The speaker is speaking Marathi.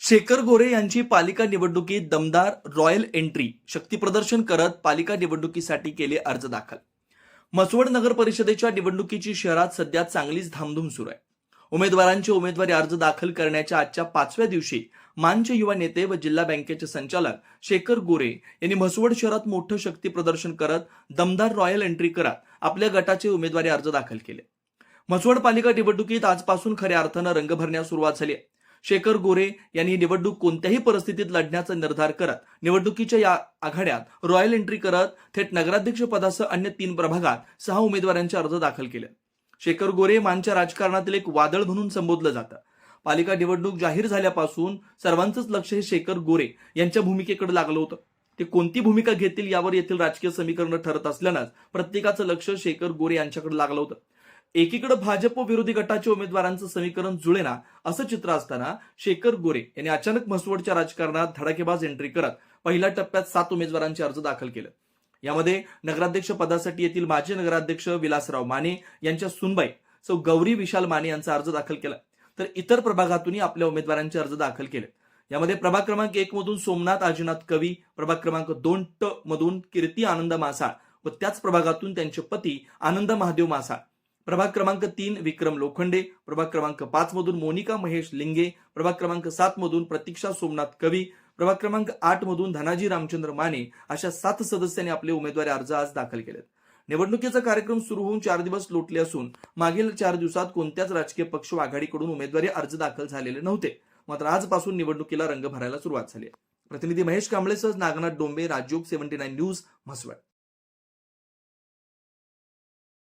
शेखर गोरे यांची पालिका निवडणुकीत दमदार रॉयल एंट्री शक्तीप्रदर्शन करत पालिका निवडणुकीसाठी केले अर्ज दाखल. मसवड नगर परिषदेच्या निवडणुकीची शहरात सध्या चांगलीच धामधूम सुरू आहे. उमेदवारांचे उमेदवारी अर्ज दाखल करण्याच्या आजच्या पाचव्या दिवशी मानचे युवा नेते व जिल्हा बँकेचे संचालक शेखर गोरे यांनी म्हसवड शहरात मोठं शक्ती प्रदर्शन करत दमदार रॉयल एंट्री करत आपल्या गटाचे उमेदवारी अर्ज दाखल केले. म्हसवड पालिका निवडणुकीत आजपासून खऱ्या अर्थानं रंग भरण्यास सुरुवात झाली आहे. शेखर गोरे यांनी निवडणूक कोणत्याही परिस्थितीत लढण्याचा निर्धार करत निवडणुकीच्या या आघाड्यात रॉयल एंट्री करत थेट नगराध्यक्ष पदासह अन्य तीन प्रभागात सहा उमेदवारांचे अर्ज दाखल केले. शेखर गोरे मानच्या राजकारणातील एक वादळ म्हणून संबोधलं जातं. पालिका निवडणूक जाहीर झाल्यापासून सर्वांचंच लक्ष हे शेखर गोरे यांच्या भूमिकेकडे लागलं होतं. ते कोणती भूमिका घेतील यावर येथील राजकीय समीकरण ठरत असल्यानंच प्रत्येकाचं लक्ष शेखर गोरे यांच्याकडे लागलं होतं. एकीकडे भाजप विरोधी गटाच्या उमेदवारांचं समीकरण जुळेना असं चित्र असताना शेखर गोरे यांनी अचानक म्हसवडच्या राजकारणात धडाकेबाज एंट्री करत पहिल्या टप्प्यात सात उमेदवारांचे अर्ज दाखल केले. यामध्ये नगराध्यक्ष पदासाठी येथील माजी नगराध्यक्ष विलासराव माने यांच्या सुनबाई सौ गौरी विशाल माने यांचा अर्ज दाखल केला. तर इतर प्रभागातूनही आपल्या उमेदवारांचे अर्ज दाखल केले. यामध्ये प्रभाग क्रमांक एक मधून सोमनाथ आजीनाथ कवी प्रभाग क्रमांक दोन ट मधून कीर्ती आनंद मासाळ व त्याच प्रभागातून त्यांचे पती आनंद महादेव मासाळ. प्रभाग क्रमांक तीन विक्रम लोखंडे. प्रभाग क्रमांक पाच मधून मोनिका महेश लिंगे. प्रभाग क्रमांक सात मधून प्रतीक्षा सोमनाथ कवी. प्रभाग क्रमांक आठ मधून धनाजी रामचंद्र माने अशा सात सदस्यांनी आपले उमेदवारी अर्ज आज दाखल केलेत. निवडणुकीचा कार्यक्रम सुरू होऊन चार दिवस लोटले असून मागील चार दिवसात कोणत्याच राजकीय पक्ष आघाडीकडून उमेदवारी अर्ज दाखल झालेले नव्हते. मात्र आजपासून निवडणुकीला रंग भरायला सुरुवात झाली प्रतिनिधी Mahesh कांबळेसह Nagnath Dombe Rajyog seventy nine news Mhaswad.